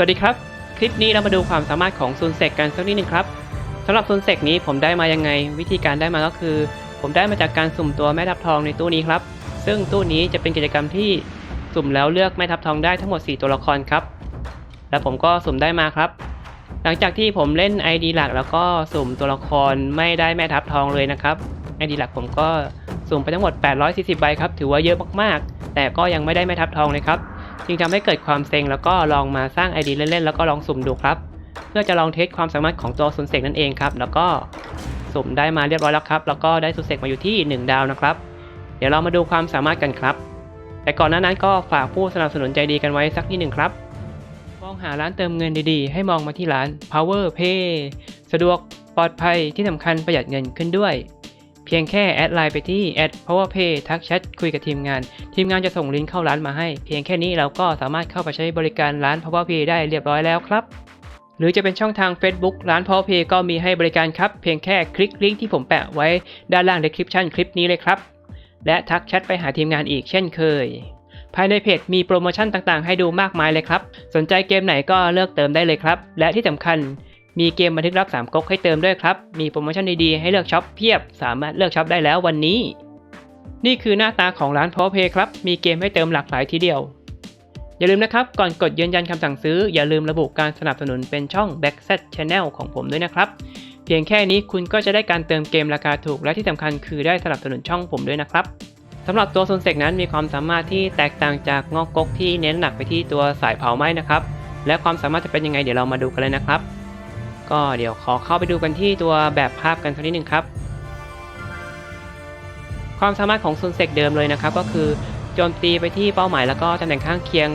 วัสดีครับ คลิปนี้เรามาดูความสามารถของซูนเซกกันสักนิดหนึงครับสำหรับซูนเซกนี้ผมได้มายังไง วิธีการได้มาก็คือ ผมได้มาจากการสุ่มตัวแม่ทับทองในตู้นี้ครับ ซึ่งตู้นี้จะเป็นกิจกรรมที่สุ่มแล้วเลือกแม่ทับทองได้ทั้งหมด 4 ตัวละครครับ และผมก็สุ่มได้มาครับ หลังจากที่ผมเล่น ID หลักแล้วก็สุ่มตัวละครไม่ได้แม่ทับทองเลยนะครับ ID หลักผมก็สุ่มไปทั้งหมด 840 ใบครับ ถือว่าเยอะมากๆ แต่ก็ยังไม่ได้แม่ทับทองเลยครับ จึงทำให้เกิดความเซ็งแล้วก็ลองมาสร้าง ID เล่นๆแล้วก็ลองสุ่มดูครับ เพื่อจะลองเทสความสามารถของตัวซุนเซกนั่นเองครับ แล้วก็สุ่มได้มาเรียบร้อยแล้วครับ แล้วก็ได้ซุนเซกมาอยู่ที่ 1 ดาวนะครับ เดี๋ยวเรามาดูความสามารถกันครับ แต่ก่อนหน้านั้นก็ฝากผู้สนับสนุนใจดีกันไว้สักนิดหนึ่งครับมองหาร้านเติมเงินดีๆ ให้มองมาที่ร้าน Power Pay สะดวกปลอดภัยที่สำคัญประหยัดเงินขึ้นด้วย พียงแค่แอดไลน์ไปที่ @powerpay ทักแชทคุยกับทีมงาน ทีมงานจะส่งลิงก์เข้าร้านมาให้ เพียงแค่นี้เราก็สามารถเข้าไปใช้บริการร้าน powerpay ได้เรียบร้อยแล้วครับ หรือจะเป็นช่องทาง Facebook ร้าน powerpay ก็มีให้บริการครับ เพียงแค่คลิกลิงก์ที่ผมแปะไว้ด้านล่าง description คลิปนี้เลยครับ และทักแชทไปหาทีมงานอีกเช่นเคย ภายในเพจมีโปรโมชั่นต่างๆ ให้ดูมากมายเลยครับ สนใจเกมไหนก็เลือกเติมได้เลยครับ และที่สำคัญ มีเกมบันทึกรักสามก๊กให้เติมด้วยครับ มีโปรโมชั่นดีๆ ให้เลือกช็อปเพียบ สามารถเลือกช็อปได้แล้ววันนี้ นี่คือหน้าตาของร้าน PowerPay ครับ มีเกมให้เติมหลากหลายทีเดียว อย่าลืมนะครับ ก่อนกดยืนยันคำสั่งซื้อ อย่าลืมระบุการสนับสนุนเป็นช่อง Backset Channel ของผมด้วยนะครับ เพียงแค่นี้คุณก็จะได้การเติมเกมราคาถูก และที่สำคัญคือได้สนับสนุนช่องผมด้วยนะครับสำหรับตัวโซนเซกนั้นมีความสามารถที่แตกต่างจากงอกก๊กที่เน้นหนักไปที่ตัวสายเผาไหม้นะครับ และความสามารถจะเป็นยังไงเดี๋ยวเรามาดูกันเลยนะครับ ก็เดี๋ยวขอเข้าไปดูกันที่ตัวแบบภาพกันสักนิดหนึ่งครับ ความสามารถของซุนเซกเดิมเลยนะครับ ก็คือโจมตีไปที่เป้าหมายแล้วก็ตำแหน่งข้างเคียง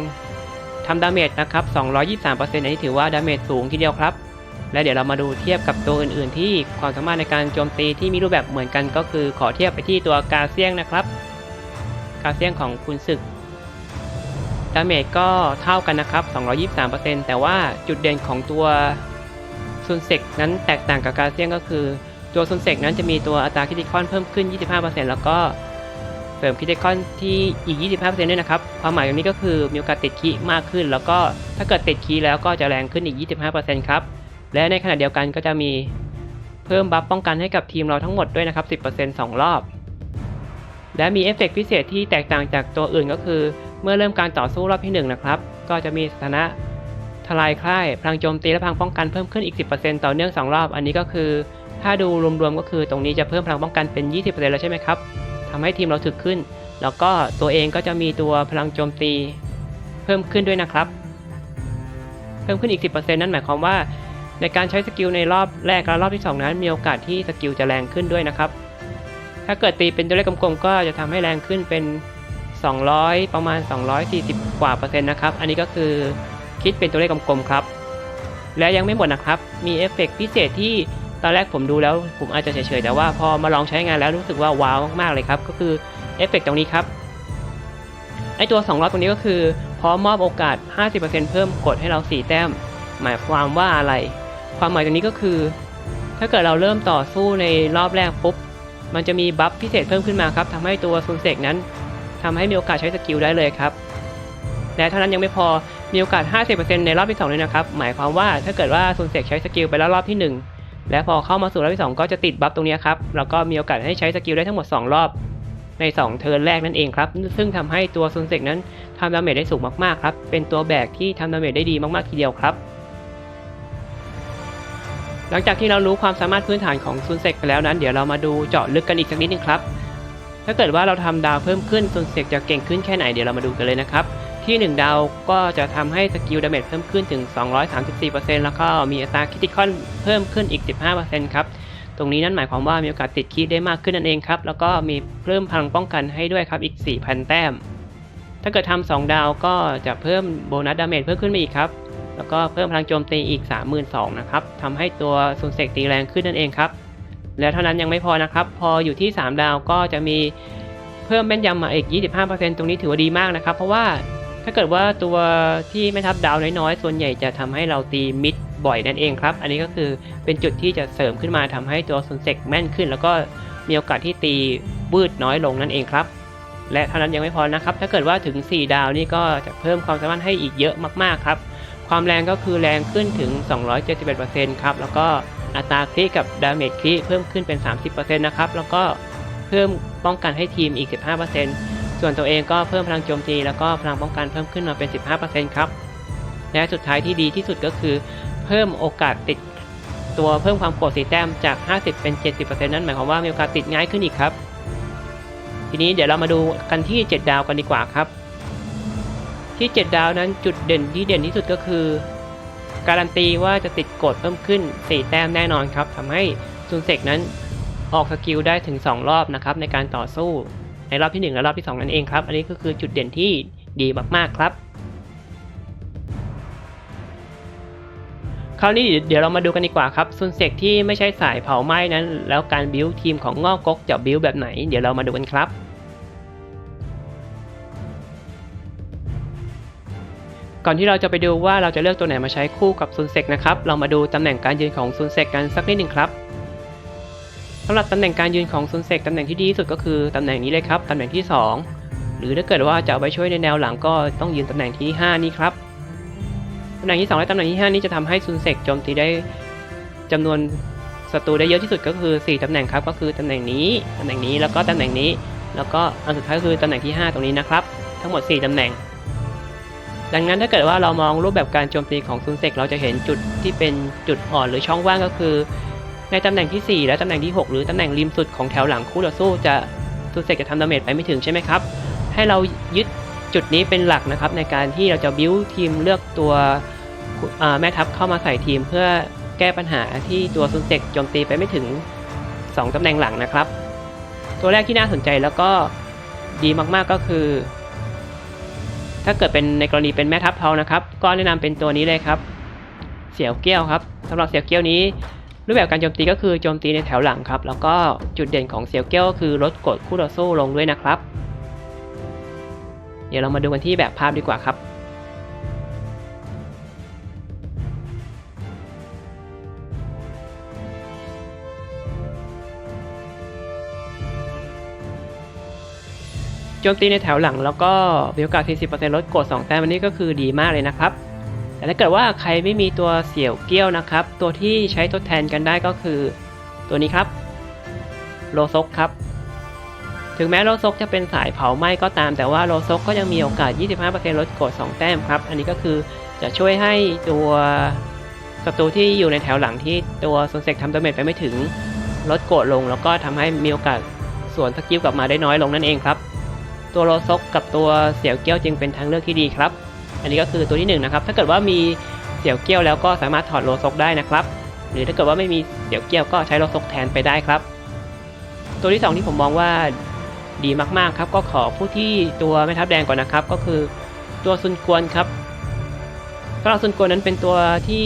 ทำดาเมจนะครับ 223%อันนี้ถือว่าดาเมจสูงทีเดียวครับ และเดี๋ยวเรามาดูเทียบกับตัวอื่นๆ ที่ความสามารถในการโจมตีที่มีรูปแบบเหมือนกัน ก็คือขอเทียบไปที่ตัวกาเซียงนะครับ กาเซียงของคุณศึกดาเมจก็เท่ากันนะครับ 223%แต่ว่าจุดเด่นของตัว ซุนเซกนั้นแตกต่างกับกาเซียงก็คือ ตัวซุนเซกนั้นจะมีตัวอัตราคิติคอนเพิ่มขึ้น 25%แล้วก็เสริมคิติคอนที่อีก 25%ด้วยนะครับ ความหมายตรงนี้ก็คือมีโอกาสติดคีมากขึ้น แล้วก็ถ้าเกิดติดคีแล้วก็จะแรงขึ้นอีก 25%ครับ และในขณะเดียวกันก็จะมีเพิ่มบัฟป้องกันให้กับทีมเราทั้งหมดด้วยนะครับ 10% 2 รอบ และมีเอฟเฟกต์พิเศษที่แตกต่างจากตัวอื่นก็คือ เมื่อเริ่มการต่อสู้รอบที่ 1 นะครับ ก็จะมีสถานะ ทลายค่ายพลังโจมตีและพลังป้องกันเพิ่มขึ้นอีก 10%ต่อเนื่อง 2 รอบ อันนี้ก็คือ ถ้าดูรวมๆก็คือตรงนี้จะเพิ่มพลังป้องกันเป็น 20%แล้วใช่ไหมครับทำให้ทีมเราถึกขึ้น แล้วก็ตัวเองก็จะมีตัวพลังโจมตี เพิ่มขึ้นด้วยนะครับ เพิ่มขึ้นอีก 10%นั่นหมายความว่าในการใช้สกิลในรอบแรกและรอบที่ 2 นั้น มีโอกาสที่สกิลจะแรงขึ้นด้วยนะครับ ถ้าเกิดตีเป็นตัวเลขกลมๆ ก็จะทำให้แรงขึ้นเป็น 200 ประมาณ 240 กว่าเปอร์เซ็นต์นะครับ อันนี้ก็คือ คิดเป็นตัวเลขกลมๆครับ และยังไม่หมดนะครับ มีเอฟเฟกต์พิเศษที่ตอนแรกผมดูแล้วผมอาจจะเฉยๆแต่ว่าพอมาลองใช้งานแล้วรู้สึกว่าว้าวมากๆเลยครับ ก็คือเอฟเฟกต์ตรงนี้ครับไอตัว2รอบตรงนี้ก็คือพร้อมมอบโอกาส 50%เพิ่มกดให้เรา 4 แต้ม หมายความว่าอะไร ความหมายตรงนี้ก็คือ ถ้าเกิดเราเริ่มต่อสู้ในรอบแรกปุ๊บ มันจะมีบัฟพิเศษเพิ่มขึ้นมาครับทำให้ตัวซุนเซกนั้นทำให้มีโอกาสใช้สกิลได้เลยครับ และเท่านั้นยังไม่พอมีโอกาส 50%ในรอบที่ 2 เลยนะครับ หมายความว่าถ้าเกิดว่าซุนเซกใช้สกิลไปแล้วรอบที่ 1 และพอเข้ามาสู่รอบที่ 2 ก็จะติดบัฟตรงนี้ครับแล้วก็มีโอกาสให้ใช้สกิลได้ทั้งหมด 2 รอบใน 2 เทิร์นแรกนั่นเองครับ ซึ่งทำให้ตัวซุนเซกนั้นทำดาเมจได้สูงมากๆครับ เป็นตัวแบกที่ทำดาเมจได้ดีมากๆทีเดียวครับ หลังจากที่เรารู้ความสามารถพื้นฐานของซุนเซกไปแล้วนั้น เดี๋ยวเรามาดูเจาะลึกกันอีกสักนิดนึงครับ ถ้าเกิดว่าเราทำดาวเพิ่มขึ้นซุนเซกจะเก่งขึ้นแค่ไหนเดี๋ยวเรามาดูกันเลยนะครับ ที่ 1 ดาวก็จะทำให้สกิลดาเมจเพิ่มขึ้นถึง 234%แล้วก็มีอัตราคิติคอนเพิ่มขึ้นอีก 15%ครับ ตรงนี้นั่นหมายความว่ามีโอกาสติดคีได้มากขึ้นนั่นเองครับ แล้วก็มีเพิ่มพลังป้องกันให้ด้วยครับอีก 4,000 แต้ม ถ้าเกิดทำ2ดาวก็จะเพิ่มโบนัสดาเมจเพิ่มขึ้นมาอีกครับ แล้วก็เพิ่มพลังโจมตีอีก 32,000นะครับทำให้ตัวซุนเซกตีแรงขึ้นนั่นเองครับ แล้วเท่านั้นยังไม่พอนะครับ พออยู่ที่ 3 ดาวก็จะมีเพิ่มแม่นยำมาอีก 25%ตรงนี้ถือว่าดีมากนะครับ เพราะว่า ถ้าเกิดว่าตัวที่ไม่ทับดาวน้อยๆ ส่วนใหญ่จะทำให้เราตีมิดบ่อยนั่นเองครับ อันนี้ก็คือเป็นจุดที่จะเสริมขึ้นมาทำให้ตัวซุนเซกแม่นขึ้น แล้วก็มีโอกาสที่ตีวืดน้อยลงนั่นเองครับ และเท่านั้นยังไม่พอนะครับ ถ้าเกิดว่าถึง 4 ดาวนี่ก็จะเพิ่มความสามารถให้อีกเยอะมากๆครับ ความแรงก็คือแรงขึ้นถึง 271%ครับ แล้วก็อัตราคลิกกับดาเมจคลิเพิ่มขึ้นเป็น 30%นะครับ แล้วก็เพิ่มป้องกันให้ทีมอีก 15% ส่วนตัวเองก็เพิ่มพลังโจมตีแล้วก็พลังป้องกันเพิ่มขึ้นมาเป็น 15%ครับ และสุดท้ายที่ดีที่สุดก็คือ เพิ่มโอกาสติดตัวเพิ่มความโกรธสีแต้มจาก 50 เป็น 70%นั่นหมายความว่ามีโอกาสติดง่ายขึ้นอีกครับ ทีนี้เดี๋ยวเรามาดูกันที่ 7 ดาวกันดีกว่าครับ ที่ 7 ดาวนั้นจุดเด่นที่เด่นที่สุดก็คือ การันตีว่าจะติดกดเพิ่มขึ้น 4 แต้มแน่นอนครับทำให้ซุนเซกนั้นออกสกิลได้ถึง 2 รอบนะครับในการต่อสู้ ในรอบที่ 1 และรอบที่ 2 นั่นเองครับ อันนี้ก็คือจุดเด่นที่ดีมากๆครับ คราวนี้เดี๋ยวเรามาดูกันดีกว่าครับซุนเซกที่ไม่ใช่สายเผาไหม้นั้น แล้วการบิวทีมของงอกกกจะบิวแบบไหน เดี๋ยวเรามาดูกันครับก่อนที่เราจะไปดูว่าเราจะเลือกตัวไหนมาใช้คู่กับซุนเซกนะครับ เรามาดูตำแหน่งการยืนของซุนเซกกันสักนิดหนึ่งครับ สำหรับตำแหน่งการยืนของซุนเซกตำแหน่งที่ดีที่สุดก็คือตำแหน่งนี้เลยครับตำแหน่งที่ 2 หรือถ้าเกิดว่าจะเอาไปช่วยในแนวหลังก็ต้องยืนตำแหน่งที่ 5 นี้ครับตำแหน่งที่ 2 และตำแหน่งที่ 5 นี้จะทำให้ซุนเซกโจมตีได้จำนวนศัตรูได้เยอะที่สุดก็คือ 4ตำแหน่งครับก็คือตำแหน่งนี้ตำแหน่งนี้แล้วก็ตำแหน่งนี้ แล้วก็อันสุดท้ายก็คือตำแหน่งที่ 5 ตรงนี้นะครับ ทั้งหมด 4ตำแหน่ง ดังนั้นถ้าเกิดว่าเรามองรูปแบบการโจมตีของซุนเซกเราจะเห็นจุดที่เป็นจุดอ่อนหรือช่องว่างก็คือ ในตำแหน่งที่ 4 และตำแหน่งที่ 6 หรือตำแหน่งริมสุดของแถวหลังคู่ต่อสู้จะซุนเซกจะทำดาเมจไปไม่ถึงใช่ไหมครับ ให้เรายึดจุดนี้เป็นหลักนะครับ ในการที่เราจะบิวทีมเลือกตัวแม่ทัพเข้ามาใส่ทีมเพื่อแก้ปัญหาที่ตัวซุนเซกโจมตีไปไม่ถึง 2ตำแหน่งหลังนะครับ ตัวแรกที่น่าสนใจแล้วก็ดีมากๆก็คือ ถ้าเกิดเป็นในกรณีเป็นแม่ทัพเทานะครับ ก็แนะนำเป็นตัวนี้เลยครับ เสี่ยวเกี้ยวครับสำหรับเสี่ยวเกี้ยวนี้ รูปแบบการโจมตีก็คือโจมตีในแถวหลังครับ แล้วก็จุดเด่นของเสี่ยวเกี้ยวก็คือลดกดคู่ต่อสู้ลงด้วยนะครับ เดี๋ยวเรามาดูกันที่แบบภาพดีกว่าครับโจมตีในแถวหลังแล้วก็มีโอกาส 40%ลดกด 2 แต้มอันนี้ก็คือดีมากเลยนะครับ แต่ถ้าเกิดว่าใครไม่มีตัวเสี่ยวเกี้ยวนะครับ ตัวที่ใช้ทดแทนกันได้ก็คือ ตัวนี้ครับโลซกครับ ถึงแม้โลซกจะเป็นสายเผาไหม้ก็ตาม แต่ว่าโลซกก็ยังมีโอกาส 25%ลดกด2แต้มครับ อันนี้ก็คือจะช่วยให้ตัวศัตรูที่อยู่ในแถวหลังที่ตัวโซนเซกทำดาเมจไปไม่ถึงลดกดลง แล้วก็ทำให้มีโอกาสสวนสกิลกลับมาได้น้อยลงนั่นเองครับ ตัวโลซกกับตัวเสี่ยวเกี้ยวจึงเป็นทางเลือกที่ดีครับ อันนี้ก็คือตัวที่1นงนะครับถ้าเกิดว่ามีเสี่ยวเกี้ยวแล้วก็สามารถถอดโลซกได้นะครับ หรือถ้าเกิดว่าไม่มีเสี่ยวเกี้ยวก็ใช้โลซกแทนไปได้ครับ ตัวที่ 2 ที่ผมมองว่าดีมากๆครับ ก็ขอผู้ที่ตัวแม่ทัพแดงก่อนนะครับ ก็คือตัวซุนกวนครับสำหรับซุนกวนนั้นเป็นตัวที่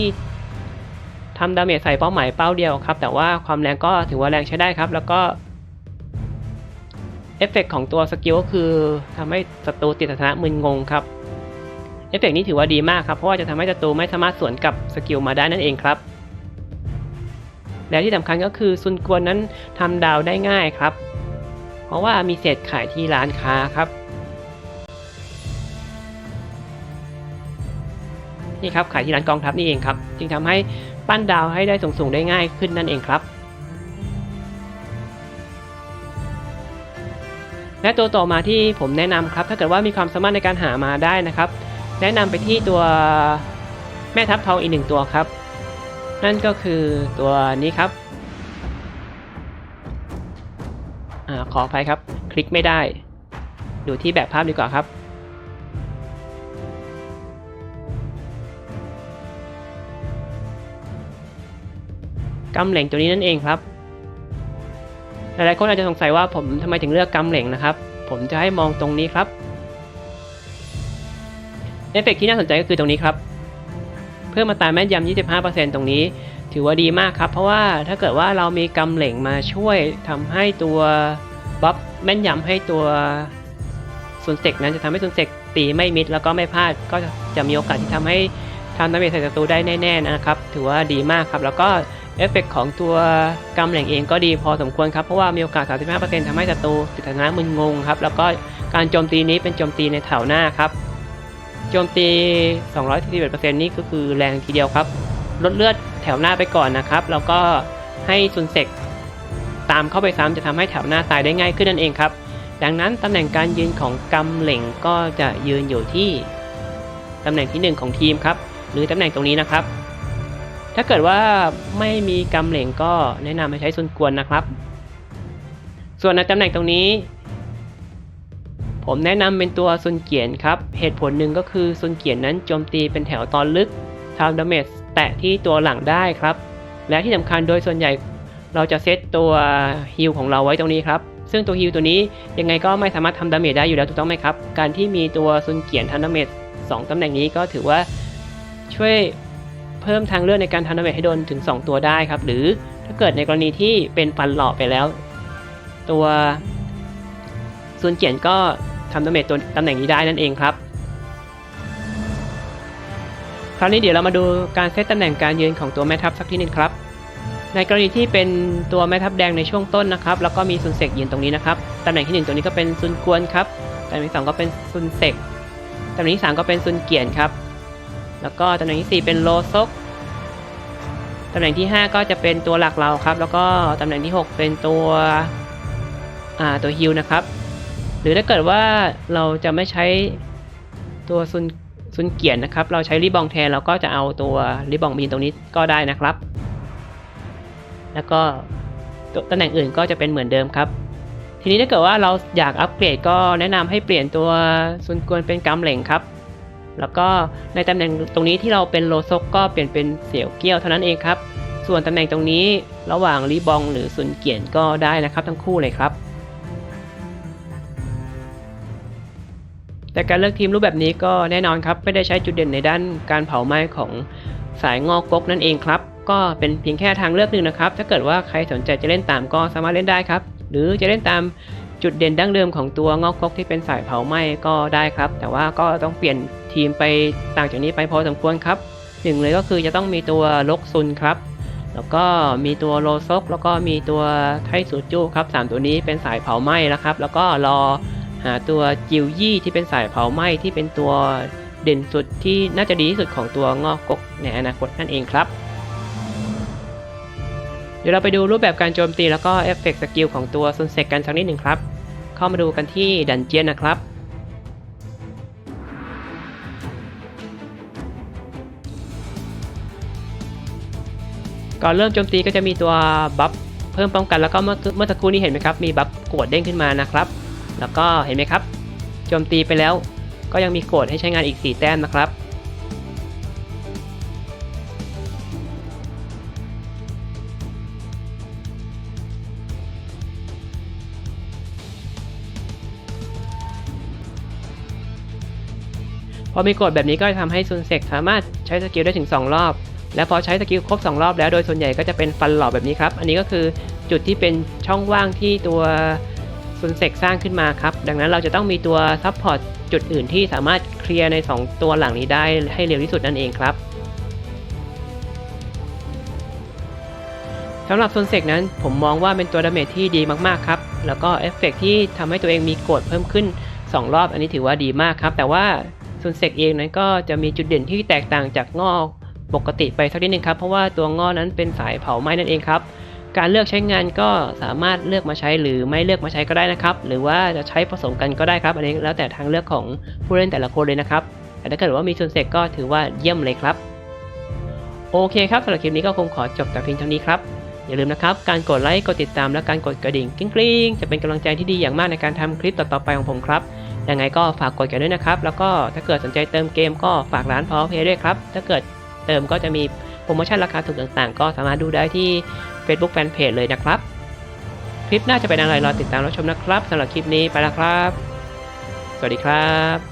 ทำดาเมจใส่เป้าหมายเป้าเดียวครับ แต่ว่าความแรงก็ถือว่าแรงใช้ได้ครับ แล้วก็เอฟเฟกของตัวสกิลก็คือทำให้ศัตรูติดสถานะมึนงงครับ เอฟเฟกนี้ถือว่าดีมากครับ เพราะว่าจะทำให้ศัตรูไม่สามารถสวนกับสกิลมาได้นั่นเองครับ และที่สำคัญก็คือซุนกวนนั้นทำดาวได้ง่ายครับ เพราะว่ามีเศษขายที่ร้านค้าครับนี่ครับขายที่ร้านกองทัพนี่เองครับ จึงทำให้ปั้นดาวให้ได้สูงๆได้ง่ายขึ้นนั่นเองครับ และตัวต่อมาที่ผมแนะนำครับ ถ้าเกิดว่ามีความสามารถในการหามาได้นะครับ แนะนำไปที่ตัวแม่ทัพทองอีกหนึ่งตัวครับ นั่นก็คือตัวนี้ครับอขออภัยครับ คลิกไม่ได้ ดูที่แบบภาพดีกว่าครับ กำเหล่งตัวนี้นั่นเองครับ หลายๆคนอาจจะสงสัยว่าผมทำไมถึงเลือกกำเหล่งนะครับ ผมจะให้มองตรงนี้ครับ เอฟเฟกต์ที่น่าสนใจก็คือตรงนี้ครับ เพิ่มมาตราแม่นยำ 25%ตรงนี้ ถือว่าดีมากครับ เพราะว่าถ้าเกิดว่าเรามีกำเหล่งมาช่วยทำให้ตัวบัฟแม่นยำให้ตัวซุนเซกนั้นจะทำให้ซุนเซกตีไม่มิดแล้วก็ไม่พลาดก็จะมีโอกาสที่ทำให้ทำดาเมจใส่ศัตรูได้แน่ๆนะครับ ถือว่าดีมากครับ แล้วก็เอฟเฟกต์ของตัวกำแหล่งเองก็ดีพอสมควรครับ เพราะว่ามีโอกาส 35%ทำให้ศัตรูติดสถานะมึนงงครับ แล้วก็การโจมตีนี้เป็นโจมตีในแถวหน้าครับ โจมตี 241%นี่ก็คือแรงทีเดียวครับ ลดเลือดแถวหน้าไปก่อนนะครับ แล้วก็ให้ซุนเซกตามเข้าไปซ้ำจะทำให้แถวหน้าตายได้ง่ายขึ้นนั่นเองครับ ดังนั้นตำแหน่งการยืนของกำเหล่งก็จะยืนอยู่ที่ตำแหน่งที่ 1 ของทีมครับ หรือตำแหน่งตรงนี้นะครับ ถ้าเกิดว่าไม่มีกำเหล่งก็แนะนำให้ใช้ซุนกวนนะครับ ส่วนในตำแหน่งตรงนี้ ผมแนะนำเป็นตัวซุนเกียนครับ เหตุผลหนึ่งก็คือซุนเกียนนั้นโจมตีเป็นแถวตอนลึกทำดาเมจแตะที่ตัวหลังได้ครับ และที่สำคัญโดยส่วนใหญ่เราจะเซตตัวฮิลของเราไว้ตรงนี้ครับ ซึ่งตัวฮิลตัวนี้ยังไงก็ไม่สามารถทำดาเมจได้อยู่แล้วถูกต้องไหมครับ การที่มีตัวซุนเกียนทำดาเมจสองตำแหน่งนี้ก็ถือว่าช่วยเพิ่มทางเลือกในการทำดาเมจให้โดนถึง 2 ตัวได้ครับ หรือถ้าเกิดในกรณีที่เป็นฟันหล่อไปแล้ว ตัวซุนเกียนก็ ทำดาเมจตัวตำแหน่งนี้ได้นั่นเองครับ คราวนี้เดี๋ยวเรามาดูการเซตตำแหน่งการยืนของตัวแม่ทัพสักทีหนึงครับ ในกรณีที่เป็นตัวแม่ทัพแดงในช่วงต้นนะครับ แล้วก็มีซุนเซกยืนตรงนี้นะครับตำแหน่งที่หนึ่งตรงนี้ก็เป็นซุนกวนครับตำแหน่งที่สองก็เป็นซุนเซกตำแหน่งที่สามก็เป็นซุนเกียนครับ แล้วก็ตำแหน่งที่สี่เป็นโลซกตำแหน่งที่ห้าก็จะเป็นตัวหลักเราครับ แล้วก็ตำแหน่งที่หกเป็นตัว อ่า ตัวฮิลนะครับ หรือถ้าเกิดว่าเราจะไม่ใช้ตัวซุนซุนเกียนนะครับ เราใช้ริบองแทนเราก็จะเอาตัวริบองมีนตรงนี้ก็ได้นะครับ แล้วก็ตำแหน่งอื่นก็จะเป็นเหมือนเดิมครับ ทีนี้ถ้าเกิดว่าเราอยากอัปเกรดก็แนะนำให้เปลี่ยนตัวซุนกวนเป็นกำเหล่งครับ แล้วก็ในตำแหน่งตรงนี้ที่เราเป็นโลซกก็เปลี่ยนเป็นเสี่ยวเกี้ยวเท่านั้นเองครับ ส่วนตำแหน่งตรงนี้ระหว่างรีบองหรือซุนเกียนก็ได้นะครับ ทั้งคู่เลยครับ แต่การเลือกทีมรูปแบบนี้ก็แน่นอนครับ ไม่ได้ใช้จุดเด่นในด้านการเผาไหม้ของสายงอกกกนั่นเองครับ ก็เป็นเพียงแค่ทางเลือกหนึ่งนะครับ ถ้าเกิดว่าใครสนใจจะเล่นตามก็สามารถเล่นได้ครับ หรือจะเล่นตามจุดเด่นดั้งเดิมของตัวงอกกกที่เป็นสายเผาไหม้ก็ได้ครับ แต่ว่าก็ต้องเปลี่ยนทีมไปต่างจากนี้ไปพอสมควรครับหนึ่งเลยก็คือจะต้องมีตัวลกซุนครับ แล้วก็มีตัวโลซก แล้วก็มีตัวไทสูจูครับสามตัวนี้เป็นสายเผาไหม้แล้วครับ แล้วก็รอ หาตัวจิวยี่ที่เป็นสายเผาไหม้ที่เป็นตัวเด่นสุดที่น่าจะดีที่สุดของตัวงอกกกในอนาคตนั่นเองครับ เดี๋ยวเราไปดูรูปแบบการโจมตีแล้วก็เอฟเฟกต์สกิลของตัวซุนเซกกันสักนิดหนึ่งครับ เข้ามาดูกันที่ดันเจียนนะครับก่อนเริ่มโจมตีก็จะมีตัวบัฟเพิ่มป้องกันแล้วก็เมื่อเมื่อสักครู่นี้เห็นไหมครับ มีบัฟโกรธเด้งขึ้นมานะครับ แล้วก็เห็นไหมครับ โจมตีไปแล้ว ก็ยังมีโกรธให้ใช้งานอีก 4 แต้มนะครับ พอมีกฎแบบนี้ก็จะทำให้ซุนเซกสามารถใช้สกิลได้ถึง 2 รอบ และพอใช้สกิลครบ 2 รอบแล้วโดยส่วนใหญ่ก็จะเป็นฟันหล่อแบบนี้ครับ อันนี้ก็คือจุดที่เป็นช่องว่างที่ตัว ซุนเซกสร้างขึ้นมาครับ ดังนั้นเราจะต้องมีตัวซับพอร์ตจุดอื่นที่สามารถเคลียร์ใน 2 ตัวหลังนี้ได้ให้เร็วที่สุดนั่นเองครับสำหรับโซนเซกนั้นผมมองว่าเป็นตัวดาเมจที่ดีมากๆครับ แล้วก็เอฟเฟกต์ที่ทำให้ตัวเองมีโกดเพิ่มขึ้น 2 รอบ อันนี้ถือว่าดีมากครับ แต่ว่าโซนเซกเองนั้นก็จะมีจุดเด่นที่แตกต่างจากงอกปกติไปสักนิดนึงครับ เพราะว่าตัวงอนั้นเป็นสายเผาไหม้นั่นเองครับ การเลือกใช้งานก็สามารถเลือกมาใช้หรือไม่เลือกมาใช้ก็ได้นะครับ หรือว่าจะใช้ผสมกันก็ได้ครับ อันนี้แล้วแต่ทางเลือกของผู้เล่นแต่ละคนเลยนะครับ แต่ถ้าเกิดว่ามีซุนเซกก็ถือว่าเยี่ยมเลยครับ โอเคครับสำหรับคลิปนี้ก็คงขอจบแต่เพียงเท่านี้ครับ อย่าลืมนะครับ การกดไลค์ กดติดตามและการกดกระดิ่งกริ๊งๆ จะเป็นกำลังใจที่ดีอย่างมากในการทำคลิปต่อๆไปของผมครับยังไงก็ฝากกดกันด้วยนะครับ แล้วก็ถ้าเกิดสนใจเติมเกมก็ฝากร้านพอเพย์ด้วยครับ ถ้าเกิดเติมก็จะมีโปรโมชั่นราคาถูกต่างๆ ก็สามารถดูได้ที่ Facebook Fanpage เลยนะครับ คลิปหน้าจะเป็นอะไรรอติดตามรับชมนะครับสำหรับคลิปนี้ไปแล้วครับ สวัสดีครับ